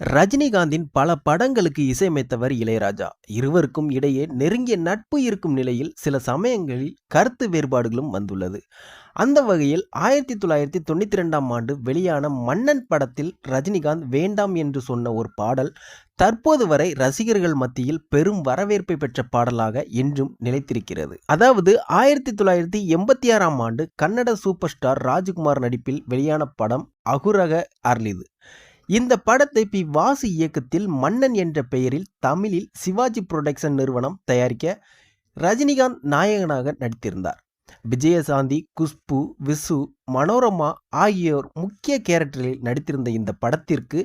ரஜினிகாந்தின் பல படங்களுக்கு இசையமைத்தவர் இளையராஜா. இருவருக்கும் இடையே நெருங்கிய நட்பு இருக்கும் நிலையில் சில சமயங்களில் கருத்து வேறுபாடுகளும் வந்துள்ளது. அந்த வகையில் ஆயிரத்தி தொள்ளாயிரத்தி தொண்ணூற்றி ரெண்டாம் ஆண்டு வெளியான மன்னன் படத்தில் ரஜினிகாந்த் வேண்டாம் என்று சொன்ன ஒரு பாடல் தற்போது வரை ரசிகர்கள் மத்தியில் பெரும் வரவேற்பை பெற்ற பாடலாக என்றும் நிலைத்திருக்கிறது. அதாவது ஆயிரத்தி தொள்ளாயிரத்தி எண்பத்தி ஆறாம் ஆண்டு கன்னட சூப்பர் ஸ்டார் ராஜ்குமார் நடிப்பில் வெளியான படம் அகுரக அர்லிது இந்த படத்தை பி வாசு இயக்கத்தில் மன்னன் என்ற பெயரில் தமிழில் சிவாஜி புரொடக்ஷன் நிறுவனம் தயாரிக்க ரஜினிகாந்த் நாயகனாக நடித்திருந்தார். விஜயசாந்தி குஷ்பு விசு மனோரமா ஆகியோர் முக்கிய கேரக்டரில் நடித்திருந்த இந்த படத்திற்கு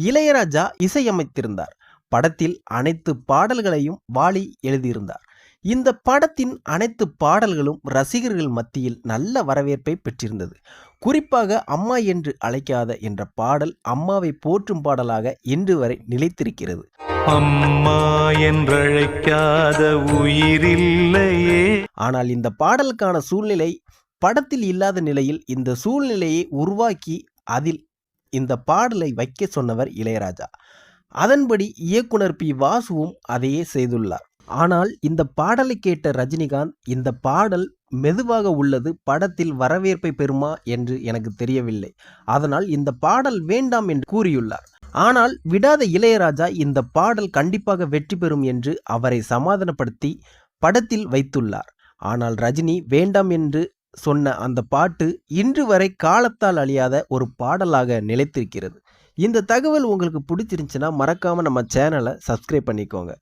இளையராஜா இசையமைத்திருந்தார். படத்தில் அனைத்து பாடல்களையும் வாலி எழுதியிருந்தார். இந்த படத்தின் அனைத்து பாடல்களும் ரசிகர்கள் மத்தியில் நல்ல வரவேற்பை பெற்றிருந்தது. குறிப்பாக அம்மா என்று அழைக்காத என்ற பாடல் அம்மாவை போற்றும் பாடலாக இன்று வரை நிலைத்திருக்கிறது. அம்மா என்றழைக்காத உயிரில்லையே. ஆனால் இந்த பாடலுக்கான சூழ்நிலை படத்தில் இல்லாத நிலையில் இந்த சூழ்நிலையை உருவாக்கி அதில் இந்த பாடலை வைக்க சொன்னவர் இளையராஜா. அதன்படி இயக்குனர் பி. வாசுவும் அதையே செய்துள்ளார். ஆனால் இந்த பாடலை கேட்ட ரஜினிகாந்த் இந்த பாடல் மெதுவாக உள்ளது படத்தில் வரவேற்பை பெறுமா என்று எனக்கு தெரியவில்லை. அதனால் இந்த பாடல் வேண்டாம் என்று கூறியுள்ளார். ஆனால் விடாத இளையராஜா இந்த பாடல் கண்டிப்பாக வெற்றி பெறும் என்று அவரை சமாதானப்படுத்தி படத்தில் வைத்துள்ளார். ஆனால் ரஜினி வேண்டாம் என்று சொன்ன அந்த பாட்டு இன்று வரை காலத்தால் அழியாத ஒரு பாடலாக நிலைத்திருக்கிறது. இந்த தகவல் உங்களுக்கு பிடிச்சிருந்துச்சுன்னா மறக்காமல் நம்ம சேனலை சப்ஸ்கிரைப் பண்ணிக்கோங்க.